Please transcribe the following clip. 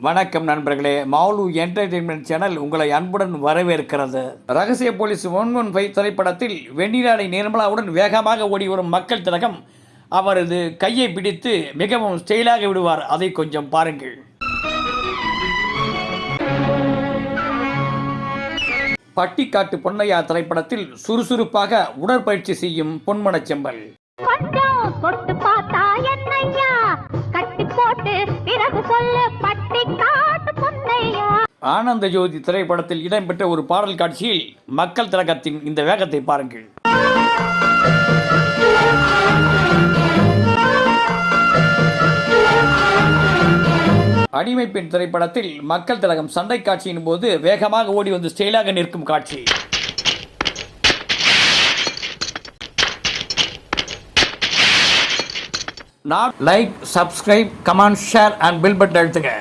வணக்கம் நண்பர்களே. Mall entertainment channel உங்களை அன்புடன் வரவேற்கிறது. ரகசிய போலீஸ் ஒன் ஒன் ஃபைவ் திரைப்படத்தில் வெண்ணிலாடை நிர்மலாவுடன் வேகமாக ஓடி வரும் மக்கள் திலகம் அவரது கையை பிடித்து மிகவும் ஸ்டைலாக விடுவார். அதை கொஞ்சம் பாருங்கள். பட்டிக்காட்டு பொன்னையா திரைப்படத்தில் சுறுசுறுப்பாக உடற்பயிற்சி செய்யும் பொன்மனச் போட்டு பிறகு சொல்லு பட்டி காட்டு பொன்னையா? ஆனந்த ஜோதி திரைப்படத்தில் இடம்பெற்ற ஒரு பாடல் காட்சியில் மக்கள் திலகத்தின் இந்த வேகத்தை பாருங்கள். அடிமை பெண் திரைப்படத்தில் மக்கள் திலகம் சண்டை காட்சியின் போது வேகமாக ஓடி வந்து ஸ்டைலாக நிற்கும் காட்சி. Not like subscribe comment share and bell button அழுத்துங்க.